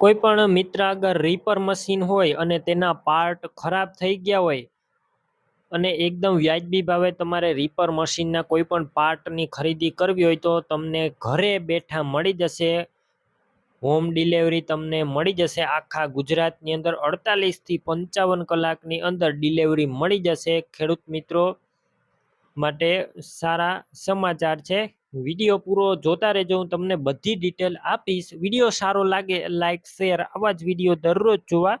કોઈ પણ મિત્ર આગળ રીપર મશીન હોય અને તેના પાર્ટ ખરાબ થઈ ગયા હોય અને એકદમ વ્યાજબી ભાવે તમારે રીપર મશીનના કોઈ પણ પાર્ટની ખરીદી કરવી હોય તો તમને ઘરે બેઠા મળી જશે. હોમ ડિલિવરી તમને મળી જશે. આખા ગુજરાતની અંદર અડતાલીસથી પંચાવન કલાકની અંદર ડિલિવરી મળી જશે. ખેડૂત મિત્રો માટે સારા સમાચાર છે. વીડિયો પૂરો જોતા રહેજો, હું તમને બધી ડિટેલ આપીશ. વીડિયો સારો લાગે લાઈક શેર આવા જ વીડિયો દરરોજ જોવા.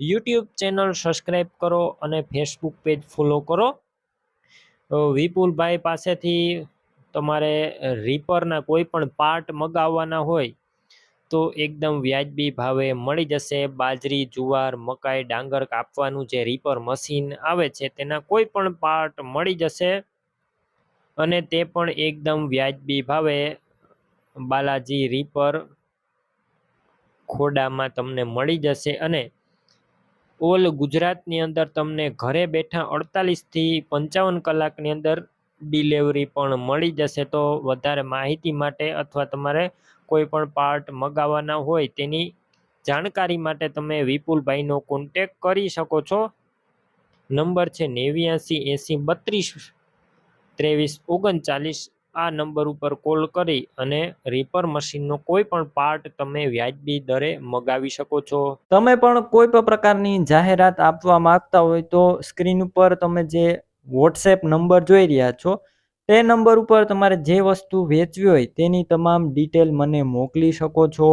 યુટ્યુબ ચેનલ સબસ્ક્રાઈબ કરો અને ફેસબુક પેજ ફોલો કરો. વિપુલભાઈ પાસેથી તમારે રીપરના કોઈ પણ પાર્ટ મગાવવાના હોય, તો એકદમ વ્યાજબી ભાવે મળી જશે. બાજરી, જુવાર, મકાઈ, ડાંગર કાપવાનું જે રીપર મશીન આવે છે, તેના કોઈ પણ પાર્ટ મળી જશે. અને તે પણ એકદમ વ્યાજબી ભાવે. બાલાજી રીપર ખોડામાં તમને મળી જશે અને ઓલ ગુજરાતની અંદર તમને ઘરે બેઠા અડતાલીસથી પંચાવન કલાકની અંદર ડિલિવરી પણ મળી જશે. તો વધારે માહિતી માટે અથવા તમારે કોઈ પણ પાર્ટ મગાવવાના હોય તેની જાણકારી માટે તમે વિપુલભાઈનો કોન્ટેક કરી શકો છો. નંબર છે નેવ્યાસી એંસી બત્રીસ ત્રેવીસ ઓગણચાલીસ આ નંબર ઉપર કોલ કરી અને રીપર મશીનનો કોઈ પણ પાર્ટ તમે વ્યાજબી દરે મગાવી શકો છો. તમે પણ કોઈ પણ પ્રકારની જાહેરાત આપવા માંગતા હોય તો સ્ક્રીન ઉપર તમે જે વોટ્સએપ નંબર જોઈ રહ્યા છો, તે નંબર ઉપર તમારે જે વસ્તુ વેચવી હોય તેની તમામ ડિટેલ મને મોકલી શકો છો.